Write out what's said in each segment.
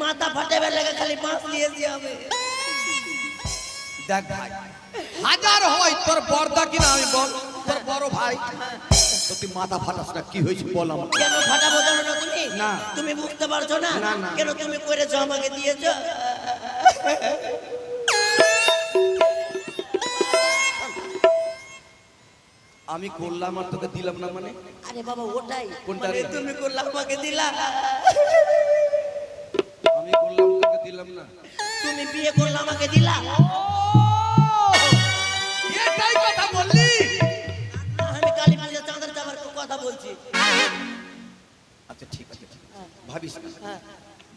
মাথা ফাটাবে লাগে খালি বাঁশ নিয়েছি আমি দেখ ভাই হাজার হয় তোর বর্দা কিনা আমি বল তোর বড় ভাই। তো তুই মাথা ফাটাস না কি হয়েছে বল আমার কেন ফাটাবো জানো না তুমি? না। তুমি বুঝতে পারছ না। কেন তুমি করেছ আমাকে দিয়েছ? আমি করলাম আর তোকে দিলাম না মানে? আরে বাবা ওটাই। কোনটা মানে? তুমি করলে আমাকে দিলা। আমি করলাম তোকে দিলাম না। তুমি বিয়ে করলে আমাকে দিলা? এটাই কথা বললি? আমি কালী পূজা চাঁদের যাবার কথা বলছি। আচ্ছা ঠিক আছে ভাবিস না। হ্যাঁ।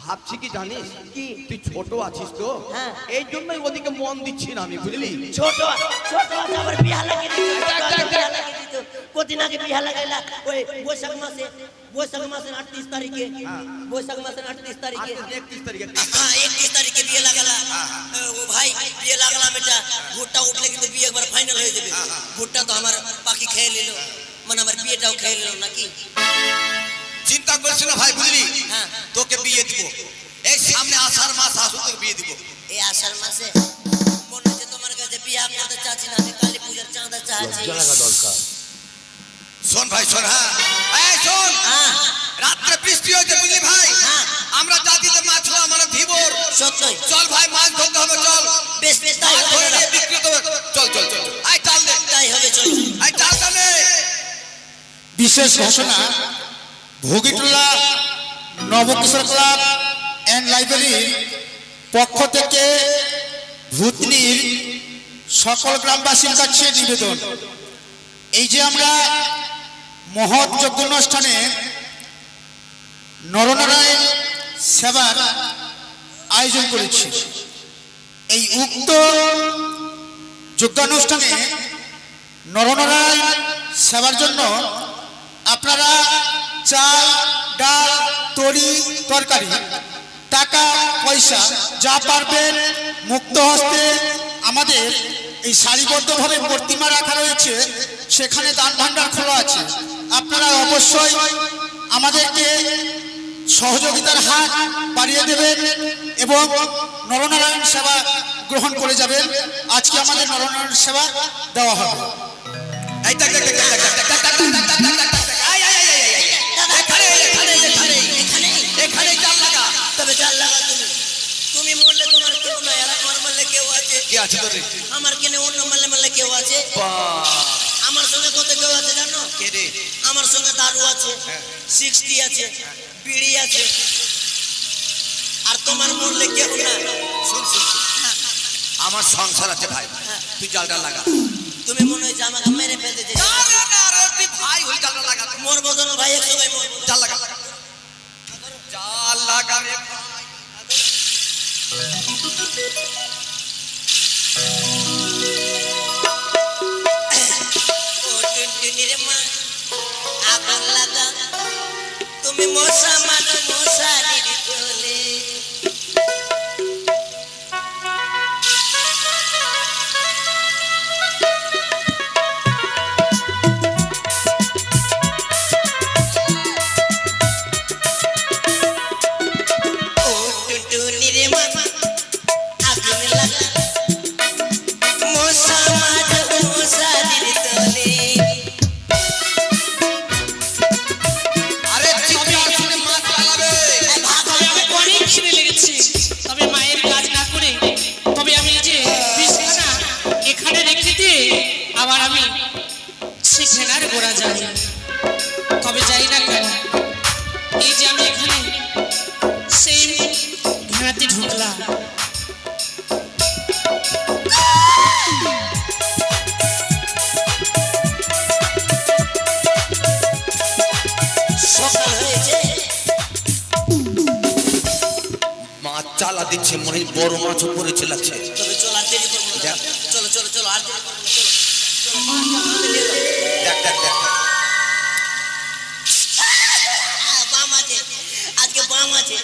ভাবছি কি জানিস? কি? তুই ছোট আছিস তো? হ্যাঁ। এই জন্যই ওদিকে মন দিচ্ছি না আমি বুঝলি? ছোট ছোট আছে আবার বিয়া पतिना के बिहा लगेला। ओए वो सगमा से वो सगमा से 38 तारीख के वो सगमा से 38 तारीख के 31 तारीख के हाँ 31 तारीख के बिहा लगेला। वो हाँ, हाँ। भाई बिहा लगला बेटा। गुट्टा उठले के तो बिहा एक बार फाइनल हो जेबे हाँ, गुट्टा तो हमर पाकी खेल ले लो मन हमर बियाटाओ खेल ले लो ना की? चिंता करछ ना भाई बुझली? हाँ। तो के बिया दिबो। एक सामने आषाढ़ मास आसु तो बिया दिबो। ए आषाढ़ मास से मोने जे तो मन के बिया करते चाची ना काली पूजा चांदा चाची जगह दल का শোন ভাই শোন হ্যাঁ। এই শোন হ্যাঁ। রাত্রে বৃষ্টি হয়েছে বুঝলি ভাই? হ্যাঁ। আমরা জাতিতে মাছ হলো আমার ধীবর সত্যই। চল ভাই মাছ ধরতে হবে চল। বেশ বেশ তাই হবে বিক্রি করতে চল চল চল। আয় চাল দে। তাই হবে চল। আয় চাল দে। বিশেষ ঘোষণা ভোগীটোলা নবকিশোর ক্লাব অ্যান্ড লাইব্রেরির পক্ষ থেকে ভূতনির সকল গ্রামবাসীর কাছে নিবেদন। এই যে আমরা মহৎ যজ্ঞ অনুষ্ঠানে নরনারায়ণ সেবার আয়োজন করেছি। এই উক্ত যজ্ঞানুষ্ঠানে নরনারায়ণ সেবার জন্য আপনারা চাল, ডাল, তরি, তরকারি, টাকা, পয়সা যা পারবেন মুক্ত হস্তে আমাদের এই সারিবদ্ধভাবে প্রতিমা রাখা রয়েছে, সেখানে দান ভাণ্ডার খোলা আছে। আপনারা অবশ্যই আমাদেরকে সহযোগিতার হাত বাড়িয়ে দেবেন এবং নরনারায়ণ সেবা গ্রহণ করে যাবেন আজকে আমাদের নরনারায়ণ সেবা দেওয়া হবে তুমি তোমার কেউ আমার কেউ আছে আমার কেন অন্য মালে মালে কেউ আছে সঙ্গে কত কেউ আছে জানো? কে রে? আমার সঙ্গে দারু আছে সিক্সটি আছে বিড়ি আছে। আর তোমার মরলে কেউ না। শুন শুন শুন। আমার সংসার আছে ভাই। তুই জালটা লাগা। তুমি মনে হয়েছে আমাকে মেরে ফেলতে তুই ভাই ওই জালটা লাগা। মরবো তো ভাই? এক সঙ্গে জাল লাগা। জাল লাগা রে ভাই। Sama জ্বালা দিচ্ছে মনে বড় মাছ উপরে চেলাচ্ছে। চলো চলো চলো দেখ বাম আছে আজকে বাম আছে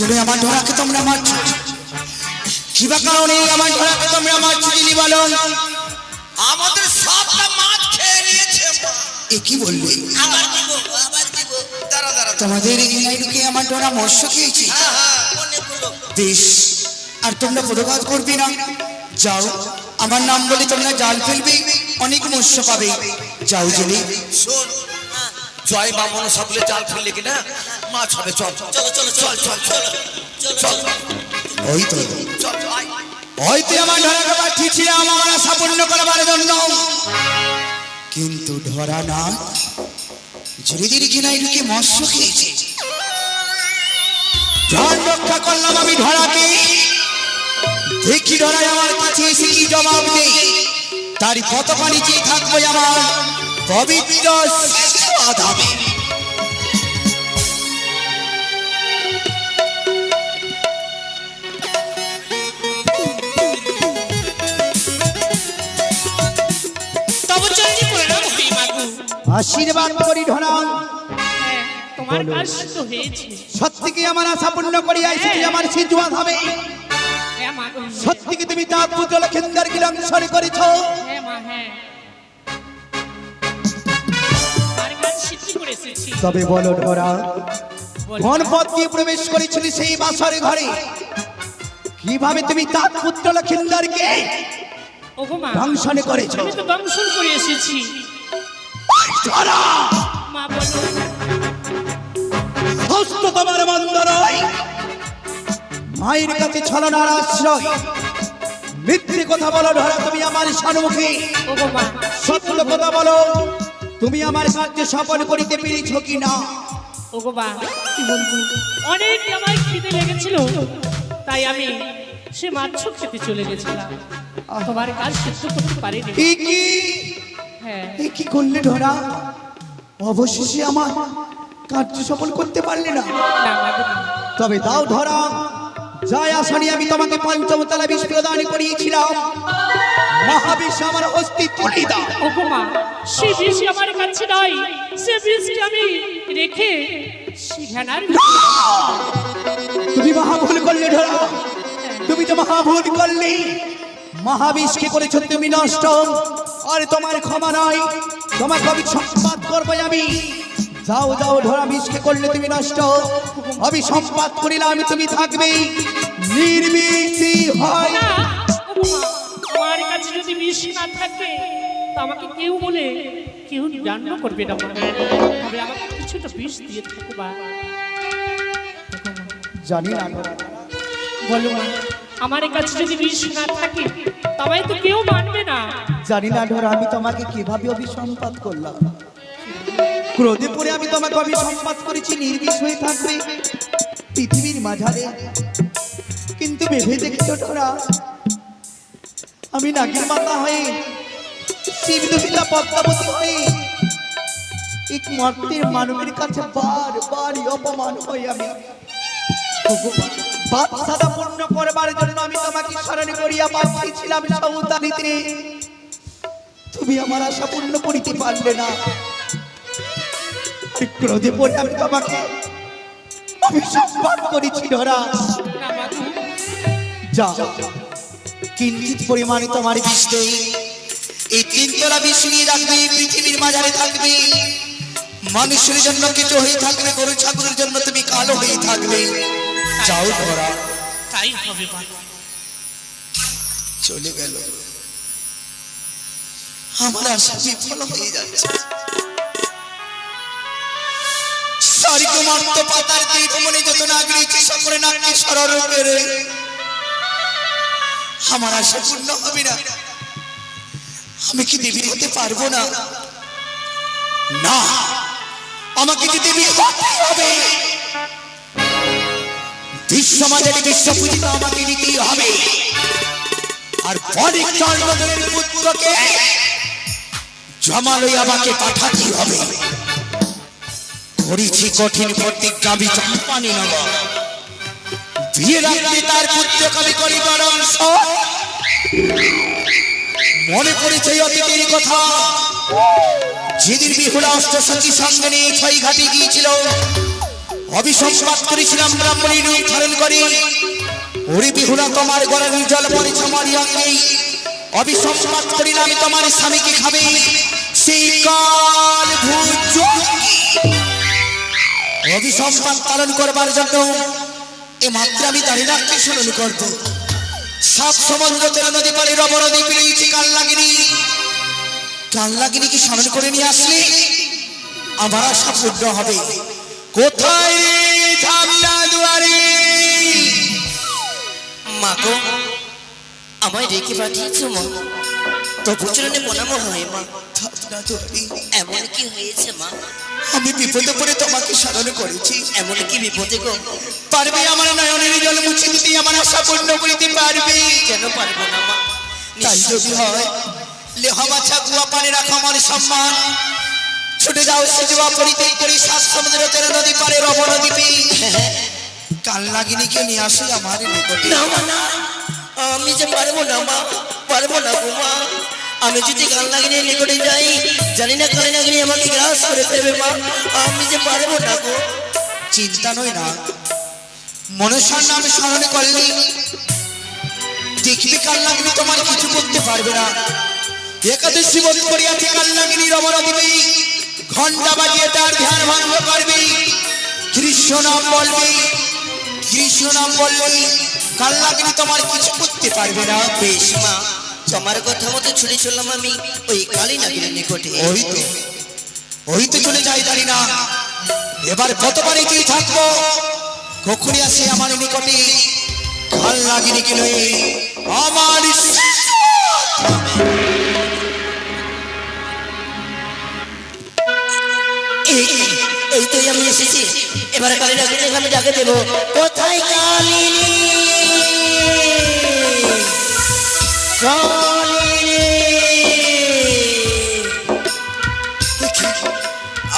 জেলে আমার ধরাকে তোমরা মারছো কিবা কারণে আমার ধরাকে তোমরা মারছো জেলি বলো? আমাদের সবটা মাছ খেয়ে নিয়েছে এ কি বলবে আবার দিব আবার দিব দাঁড়া দাঁড়া দাঁড়া। তোমাদের এখানে ঢুকে আমার ধরা মৎস্য খেয়েছি। হ্যাঁ হ্যাঁ বেশ আর তোমরা প্রতিবাদ করবে না। যাও আমার নাম বলে তোমরা জাল ফেলবে অনেক মৎস্য পাবে। যাও জেলে শোন জয় মা মনসা বলে জাল ফেললে কিনা? মাছ হবে চল চলো চলো চল চল চল চল ওই তো চল আয় হয়তো আমার ধরাকে পাঠিয়েছিলাম আমার আশা পূর্ণ করবার জন্য কিন্তু ধরা না ধীরে ধীরে কিনাই ঢুকে মৎস্য খেয়েছে প্রাণ রক্ষা করলাম আমি ধরাকে দেখি ধরাই আমার কাছে এসে কি জবাব দেই তারই কতখানি চেয়ে থাকব আমার পবিত্র আধামে আশীর্বাদ করি হ্যাঁ তোমার কাজ সিদ্ধ হয়েছে। সত্যি কি আমার আশা পূর্ণ করিয়া এসেছি আমার সিদ্ধুয়াদ হবে? হ্যাঁ মাগু সত্যি কি তুমি তার পুত্র লক্ষিন্দর কি লঙ্ঘন করেছ? হ্যাঁ হ্যাঁ। করে তবে বলো ধরা। কোন পথ দিয়ে প্রবেশ করেছিলি সেই বাসর ঘরে? কীভাবে তুমি তার পুত্র লক্ষিন্দরকে ওগো মা ধ্বংসন করেছ? আমি তো দংশন করে এসেছি। মা হস্ত তোমার বন্ধ নয় মায়ের কাছে ছলনার আশ্রয় মিথ্যে কথা বলো ধরা তুমি আমার মা সত্য কথা বলো তুমি আমার কার্য সফল করিতে পেরেছ কি না অনেক আমার খিদে লেগেছিল তাই আমি সে মাছ খেতে চলে গেছিলাম। তোমার কাজ সিদ্ধ করতে পারিনি। এ কি হ্যাঁ। এ কি করলে ধরা অবশেষে আমার কার্য সফল করতে পারলে না। তবে দাও ধরা যাই আসনি আমি তোমাকে পঞ্চমতলা বিষ প্রদান করিয়েছিলাম। মহাবিষ আমার অস্তিত্ব তুলি দাও। ওগো মা সে বিষ আমার কাছে নয়। সে বিষটি আমি রেখে সিঘানার তুমি মহাভুল করলে ধরা তুমি তো মহাভুল করলে মহাবিষকে করেছ তুমি নষ্ট? আর তোমার ক্ষমা নয়। তোমাকে আমি সম্পাদ করব আমি। যাও যাও ধরা বিষকে করলে তুমি নষ্ট। আমি সম্পাদ করিলে আমি তুমি থাকবে। নির্বিষি হয়। আমার কাছে যদি বিষ না থাকে তা আমাকে কেউ বলে কেউ জান্ন করবে না। তবে আমাকে কিছুটা বিষ দিয়ে থাকো বা। জানি না। বলো আমার কাছে যদি বিষ না থাকে তবে তো কেউ মানবে না। জানি না ধর, আমি তোমাকে কীভাবে অভিসম্পাদ করলাম? ক্রোধে পড়ে আমি তোমাকে অভিসম্পাদ করেছি নির্বিষ হয়ে থাকবে পৃথিবীর মাঝারে। কিন্তু ভেবে দেখছ ধরা, আমি নাগির মাতা হয়ে শিব দুহিতা পদ্মাবতী হয়ে এক মাতৃর মানবের কাছে বার বারই অপমান হই আমি। বাদশাদা পূর্ণ করবার জন্য আমি তোমাকে স্মরণ করিয়া পাঠিয়েছিলাম সৌদানিতে তুমি আমার আশা পূর্ণ করিতে পারলে না। ক্রোধে পড়ে আমি তোমাকে। আমি সম্মান করেছি ধরা যা কিঞ্চিত পরিমাণে তোমার বিষ দেই এই তিনতলা বিষ নিয়ে রাখবি পৃথিবীর মাঝারে থাকবি। মানুষের জন্য কিছু হয়ে থাকবে গরু ছাগলের জন্য তুমি কালো হয়ে থাকবে। যাও ধরা। তাই হবে চলে গেল। আমার আশা বিফল হয়ে যাচ্ছে। স্বর্গমর্ত পাতার হবে আমি কি দেবী হতে পারব না? না, আমাকে যে দেবী হতে হবে। বিশ্ব মাঝারি বিশ্ব পূজিত আমাকে নিতেই হবে। আর অনেক চন্দ্রদের পুত্রকে হবে। কঠিন বরংশ মনে পড়েছে অতীতের কথা। যেদিন বিহুলা অষ্টসখী সঙ্গে নিয়ে ছয় ঘাটে গিয়েছিল অভিসংবাদ করেছিলাম ব্রাহ্মণী রূপ ধারণ করে। ওরে বিহুলা তোমার গলার জল পড়েছে আমার অভিসংবাদ করিলাম তোমার স্বামীকে খাবে। সেই কাল ভূত অভিসংবাদ পালন করবার জন্য এ মাত্র আমি দাঁড়িয়ে স্মরণ করব। সাত সমুদ্র তেরা নদী পারে রব নদী পেরিয়েছি কাল লাগিনি। কাল লাগিনি কি স্মরণ করে নিয়ে আসলে? আমার আশা পূর্ণ হবে। কোথায় ঝামলা দুয়ারে? মাগো আমায় রেখে পাঠিয়েছো মা তো প্রচুরনে মনামো হয় মা এমন কি হয়েছে মা আমি বিপদে পড়ে তোমাকে স্মরণ করেছি এমন কি বিপদে গো পারবে আমার নয়নের জল মুছে দিতে আমার আশা পূর্ণ করিতে পারবে কেন পারব না মা তাই যদি হয় লেহা বাছা গুয়া পানি রাখো আমার সম্মান ছুটে যাও সে জুয়া পরিত্যাগ করে সাত সমুদ্র তেরো নদী পারে রব নদী কাল লাগিনীকে নিয়ে আসি আমার নিকটে না না আমি যে পারব না মা, পারব না গো মা। আমি যদি গান লাগিয়ে নিকটে যাই, জানি না কালে লাগিয়ে আমাকে গ্রাস করে ফেলবে মা। আমি যে পারব না গো, চিন্তা নয় না। মনসার নাম স্মরণ করলে, দেখবি কাল লাগিনী তোমার কিছু করতে পারবে না। একাদশী বোধ করিয়াছে কাল লাগিনী রবর দিবি ঘণ্টা বাজিয়ে তার ধ্যান ভঙ্গ করবি। কৃষ্ণ নাম বলবি, কৃষ্ণ নাম বলবি। কাল লাগিনী তোমার কিছু করতে পারবে না বেশ মা। তোমার কথা মতো ছুটে চললাম আমি ওই কালী নাগিনের নিকটে। ওই তো ওই তো চলে যাই জানি না এবার কতবার এগিয়ে থাকব? কখনই আসে আমার নিকটে। ভালো লাগিনি কি নয়? আমার এই তো আমি এসেছি। এবারে কালী নাগিনের আমি ডাকে দেবো। কোথায় কালিনী?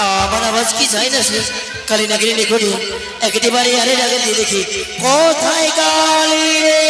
আমার আওয়াজ কি যায় না কালী আরে ডাকে দিয়ে দেখি। কোথায় কালী রে